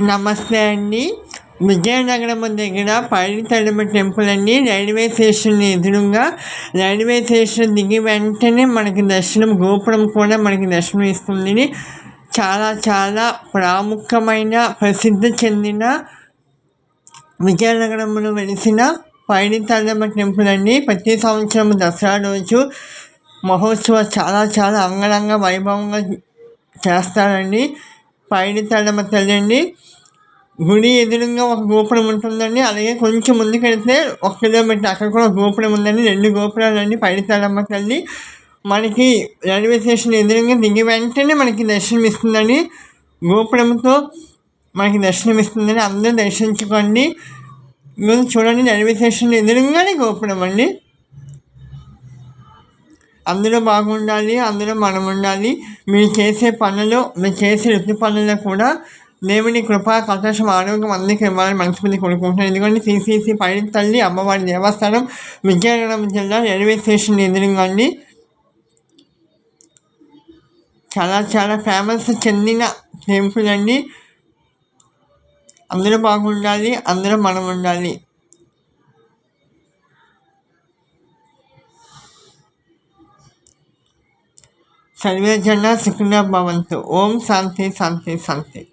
నమస్తే అండి. విజయనగరం దగ్గర పైడితడమ టెంపుల్ అండి. రైల్వే స్టేషన్ ఎదురుగా రైల్వే స్టేషన్ దిగి వెంటనే మనకి దర్శనం గోపురం కూడా మనకి దర్శనం ఇస్తుంది. చాలా చాలా ప్రాముఖ్యమైన ప్రసిద్ధి చెందిన విజయనగరంలో వెలిసిన పైడితడమ టెంపుల్ అండి. ప్రతి సంవత్సరం దసరా రోజు మహోత్సవం చాలా చాలా అంగరంగ వైభవంగా చేస్తారండి. పైడి తల్లి అండి గుడి ఎదురుగా ఒక గోపురం ఉంటుందండి. అలాగే కొంచెం ముందుకు వెళ్తే ఒక కిలోమీటర్ అక్కడ కూడా గోపురం ఉందండి. రెండు గోపురాలండి పైడితల్లమ్మ తల్లి. మనకి రైల్వే స్టేషన్ ఎదురుగా దిగి వెంటనే మనకి దర్శనం ఇస్తుందండి. గోపురంతో మనకి దర్శనం ఇస్తుందని అందరూ దర్శించుకోండి. చూడండి రైల్వే స్టేషన్ ఎదురుగానే గోపురం అండి. అందరూ బాగుండాలి అందరూ మనం ఉండాలి మీరు చేసే పనులు మీరు చేసే వృత్తి పనులు కూడా దేవుని కృప కటాక్షం ఆరోగ్యం అందరికీ ఇవ్వాలని మనస్ఫూర్తి కోరుకుంటున్నాను. ఎందుకంటే సిసిసి పైడి తల్లి అమ్మవారి దేవస్థానం విజయనగరం జిల్లా రైల్వే స్టేషన్ ఎదురుగా చాలా చాలా ఫేమస్ చెందిన టెంపుల్ అండి. అందరూ బాగుండాలి అందరూ మనం ఉండాలి सर्वे जन सुखना ओम शांति शांति शांति।